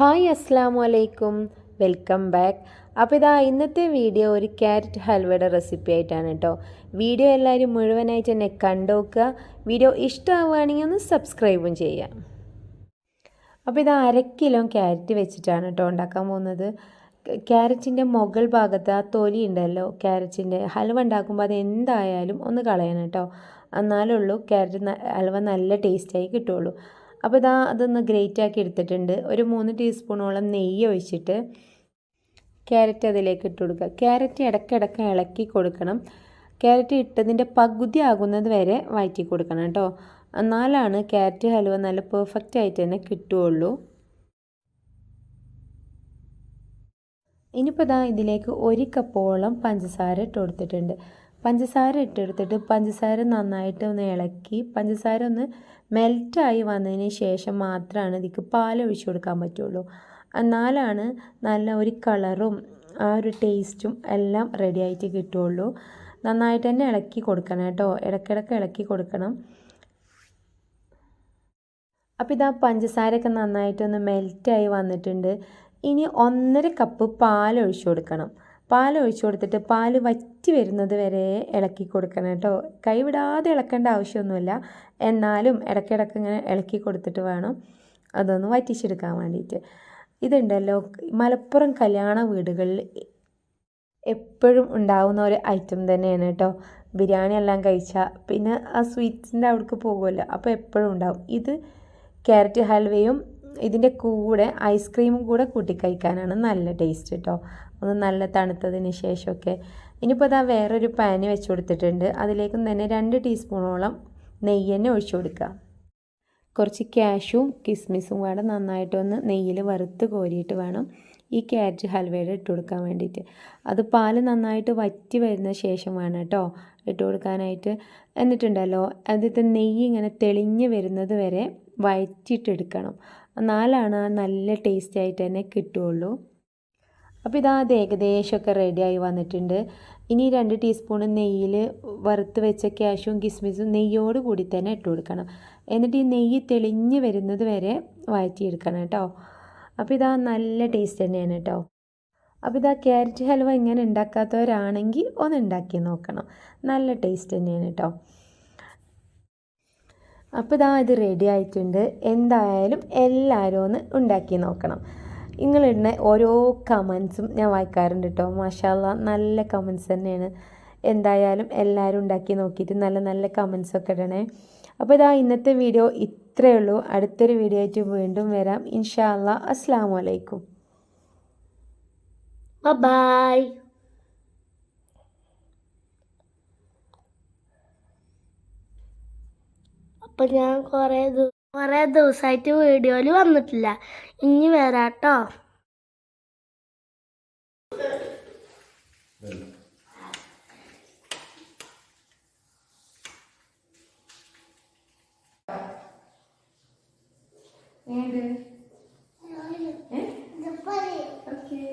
Hi അസ്സാം വലൈക്കും welcome back. അപ്പോൾ ഇതാ ഇന്നത്തെ വീഡിയോ ഒരു ക്യാരറ്റ് ഹൽവയുടെ റെസിപ്പി ആയിട്ടാണ് കേട്ടോ വീഡിയോ എല്ലാവരും മുഴുവനായിട്ട് തന്നെ കണ്ടുനോക്കുക വീഡിയോ ഇഷ്ടമാവുകയാണെങ്കിൽ ഒന്ന് സബ്സ്ക്രൈബും ചെയ്യാം അപ്പോൾ ഇത് അര കിലോ ക്യാരറ്റ് വെച്ചിട്ടാണ് കേട്ടോ ഉണ്ടാക്കാൻ പോകുന്നത്. ക്യാരറ്റിന്റെ മുകൾ ഭാഗത്ത് ആ തൊലി ഉണ്ടല്ലോ ക്യാരറ്റിന്റെ ഹൽവ ഉണ്ടാക്കുമ്പോൾ അത് എന്തായാലും ഒന്ന് കളയണം കേട്ടോ എന്നാലേ ഉള്ളൂ ക്യാരറ്റ് ഹൽവ നല്ല ടേസ്റ്റായി കിട്ടുള്ളൂ അപ്പോൾ ഇതാ അതൊന്ന് ഗ്രേറ്റ് ആക്കി എടുത്തിട്ടുണ്ട്. ഒരു മൂന്ന് ടീസ്പൂണോളം നെയ്യ് ഒഴിച്ചിട്ട് ക്യാരറ്റ് അതിലേക്ക് ഇട്ട് കൊടുക്കുക. ക്യാരറ്റ് ഇടയ്ക്കിടയ്ക്ക് ഇളക്കി കൊടുക്കണം. ക്യാരറ്റ് ഇട്ടതിന്റെ പകുതി ആകുന്നത് വരെ വഴറ്റി കൊടുക്കണം കേട്ടോ. എന്നാലാണ് ക്യാരറ്റ് ഹലുവ നല്ല പെർഫെക്റ്റ് ആയിട്ട് തന്നെ കിട്ടുകയുള്ളൂ. ഇനിയിപ്പോൾ ഇതാ ഇതിലേക്ക് ഒരു കപ്പോളം പഞ്ചസാര ഇട്ട് കൊടുത്തിട്ടുണ്ട്. പഞ്ചസാര ഇട്ടെടുത്തിട്ട് പഞ്ചസാര നന്നായിട്ട് ഒന്ന് ഇളക്കി പഞ്ചസാര ഒന്ന് മെൽറ്റായി വന്നതിന് ശേഷം മാത്രമാണ് ഇതിക്ക് പാൽ ഒഴിച്ചു കൊടുക്കാൻ പറ്റുള്ളൂ. എന്നാലാണ് നല്ല ഒരു കളറും ആ ഒരു ടേസ്റ്റും എല്ലാം റെഡി ആയിട്ട് കിട്ടുള്ളൂ. നന്നായിട്ട് തന്നെ ഇളക്കി കൊടുക്കണം കേട്ടോ. ഇടയ്ക്കിടയ്ക്ക് ഇളക്കി കൊടുക്കണം. അപ്പോൾ ഇതാ പഞ്ചസാരയൊക്കെ നന്നായിട്ടൊന്ന് മെൽറ്റായി വന്നിട്ടുണ്ട്. ഇനി ഒന്നര കപ്പ് പാൽ ഒഴിച്ചു കൊടുക്കണം. പാൽ ഒഴിച്ചു കൊടുത്തിട്ട് പാൽ വറ്റി വരുന്നത് വരെ ഇളക്കി കൊടുക്കണം കേട്ടോ. കൈവിടാതെ ഇളക്കേണ്ട ആവശ്യമൊന്നുമില്ല. എന്നാലും ഇടയ്ക്കിടയ്ക്ക് ഇങ്ങനെ ഇളക്കി കൊടുത്തിട്ട് വേണം അതൊന്ന് വറ്റിച്ചെടുക്കാൻ വേണ്ടിയിട്ട്. ഇതുണ്ടല്ലോ മലപ്പുറം കല്യാണ വീടുകളിൽ എപ്പോഴും ഉണ്ടാകുന്ന ഒരു ഐറ്റം തന്നെയാണ് കേട്ടോ. ബിരിയാണി എല്ലാം കഴിച്ചാൽ പിന്നെ ആ സ്വീറ്റ്സിന്റെ അവിടേക്ക് പോകുമല്ലോ. അപ്പോൾ എപ്പോഴും ഉണ്ടാവും. ഇത് ക്യാരറ്റ് ഹൽവയും ഇതിന്റെ കൂടെ ഐസ്ക്രീമും കൂടെ കൂട്ടി കഴിക്കാനാണ് നല്ല ടേസ്റ്റ് കേട്ടോ ഒന്ന് നല്ല തണുത്തതിന് ശേഷമൊക്കെ. ഇനിയിപ്പോൾ അതാ വേറൊരു പാന് വെച്ച് കൊടുത്തിട്ടുണ്ട്. അതിലേക്കും തന്നെ രണ്ട് ടീസ്പൂണോളം നെയ്യ് തന്നെ ഒഴിച്ചു കൊടുക്കുക. കുറച്ച് ക്യാഷും കിസ്മിസും കൂടെ നന്നായിട്ടൊന്ന് നെയ്യിൽ വറുത്ത് കോരിയിട്ട് വേണം ഈ ക്യാരറ്റ് ഹൽവയുടെ ഇട്ട് കൊടുക്കാൻ വേണ്ടിയിട്ട്. അത് പാൽ നന്നായിട്ട് വറ്റി വരുന്ന ശേഷം വേണം കേട്ടോ ഇട്ട് കൊടുക്കാനായിട്ട്. എന്നിട്ടുണ്ടല്ലോ അതിന്റെ നെയ്യ് ഇങ്ങനെ തെളിഞ്ഞ് വരുന്നത് വരെ വയറ്റിയിട്ടെടുക്കണം എന്നാലാണ് ആ നല്ല ടേസ്റ്റ് ആയിട്ട് തന്നെ കിട്ടുകയുള്ളൂ അപ്പോൾ ഇതാ അത് ഏകദേശമൊക്കെ റെഡിയായി വന്നിട്ടുണ്ട്. ഇനി രണ്ട് ടീസ്പൂൺ നെയ്യിൽ വറുത്ത് വെച്ച ക്യാഷും കിസ്മിസും നെയ്യോട് കൂടി തന്നെ ഇട്ട് കൊടുക്കണം. എന്നിട്ട് ഈ നെയ്യ് തെളിഞ്ഞ് വരുന്നത് വരെ വഴറ്റിയെടുക്കണം കേട്ടോ. അപ്പോൾ ഇതാ നല്ല ടേസ്റ്റ് തന്നെയാണ് കേട്ടോ. അപ്പോൾ ഇതാ ക്യാരറ്റ് ഹൽവ ഇങ്ങനെ ഉണ്ടാക്കാത്തവരാണെങ്കിൽ ഒന്ന് ഉണ്ടാക്കി നോക്കണം. നല്ല ടേസ്റ്റ് തന്നെയാണ് കേട്ടോ. അപ്പോൾ ഇതാ ഇത് റെഡി ആയിട്ടുണ്ട്. എന്തായാലും എല്ലാവരും ഒന്ന് ഉണ്ടാക്കി നോക്കണം. നിങ്ങളിടുന്ന ഓരോ കമൻസും ഞാൻ വായിക്കാറുണ്ട് കേട്ടോ മാഷാല്ല നല്ല കമൻസ് തന്നെയാണ്. എന്തായാലും എല്ലാവരും ഉണ്ടാക്കി നോക്കിയിട്ട് നല്ല നല്ല കമൻസ് ഒക്കെ ഇടണേ. അപ്പോൾ ഇതാ ഇന്നത്തെ വീഡിയോ ഇത്രയേ ഉള്ളൂ. അടുത്തൊരു വീഡിയോ ആയിട്ട് വീണ്ടും വരാം. ഇൻഷാല്ല അസ്സാം വലൈക്കും ബൈ അപ്പൊ ഞാൻ കൊറേ കൊറേ ദിവസമായിട്ട് വീഡിയോയിൽ വന്നിട്ടില്ല. ഇനി വരാട്ടോ. ഏത്? ഓക്കെ.